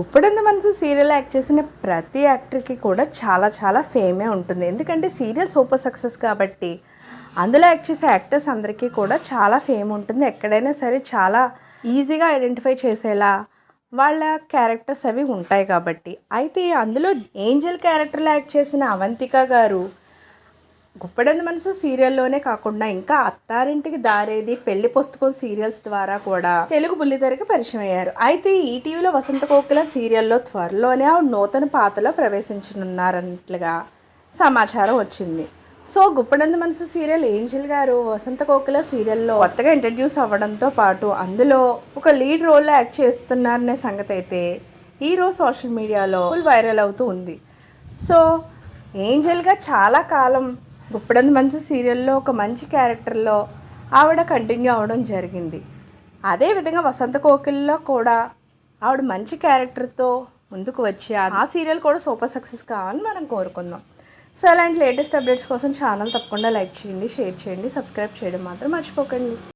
గుప్పడంత మనసు serial act చేసిన ప్రతి యాక్టర్కి కూడా చాలా చాలా ఫేమే ఉంటుంది. ఎందుకంటే సీరియల్ సూపర్ సక్సెస్ కాబట్టి అందులో యాక్ట్ చేసే యాక్టర్స్ అందరికీ కూడా చాలా ఫేమ్ ఉంటుంది. ఎక్కడైనా సరే చాలా ఈజీగా ఐడెంటిఫై చేసేలా వాళ్ళ క్యారెక్టర్స్ అవి ఉంటాయి కాబట్టి. అయితే అందులో ఏంజల్ క్యారెక్టర్లో యాక్ట్ చేసిన అవంతిక గారు గుప్పడంది మనసు సీరియల్లోనే కాకుండా ఇంకా అత్తారింటికి దారేది పెళ్ళి పుస్తకం సీరియల్స్ ద్వారా కూడా తెలుగు బుల్లితెరకి పరిచయం అయ్యారు అయితే ఈటీవీలో వసంత కోకిల సీరియల్లో త్వరలోనే ఆ నూతన పాతలో ప్రవేశించనున్నారన్నట్లుగా సమాచారం వచ్చింది. సో గుప్పడంది మనసు సీరియల్ ఏంజిల్ గారు వసంత కోకిల సీరియల్లో కొత్తగా ఇంట్రడ్యూస్ అవ్వడంతో పాటు అందులో ఒక లీడ్ రోల్లో యాక్ట్ చేస్తున్నారనే సంగతి అయితే ఈరోజు సోషల్ మీడియాలో ఫుల్ వైరల్ అవుతూ ఉంది. సో ఏంజల్గా చాలా కాలం గుప్పడంది మనసు సీరియల్లో ఒక మంచి క్యారెక్టర్లో ఆవిడ కంటిన్యూ అవ్వడం జరిగింది. అదేవిధంగా వసంత కోకిల్లో కూడా ఆవిడ మంచి క్యారెక్టర్తో ముందుకు వచ్చి ఆ- ఆ సీరియల్ కూడా సూపర్ సక్సెస్ కావాలని మనం కోరుకుందాం. సో అలాంటి లేటెస్ట్ అప్డేట్స్ కోసం ఛానల్ తప్పకుండా లైక్ చేయండి షేర్ చేయండి సబ్స్క్రైబ్ చేయడం మాత్రం మర్చిపోకండి.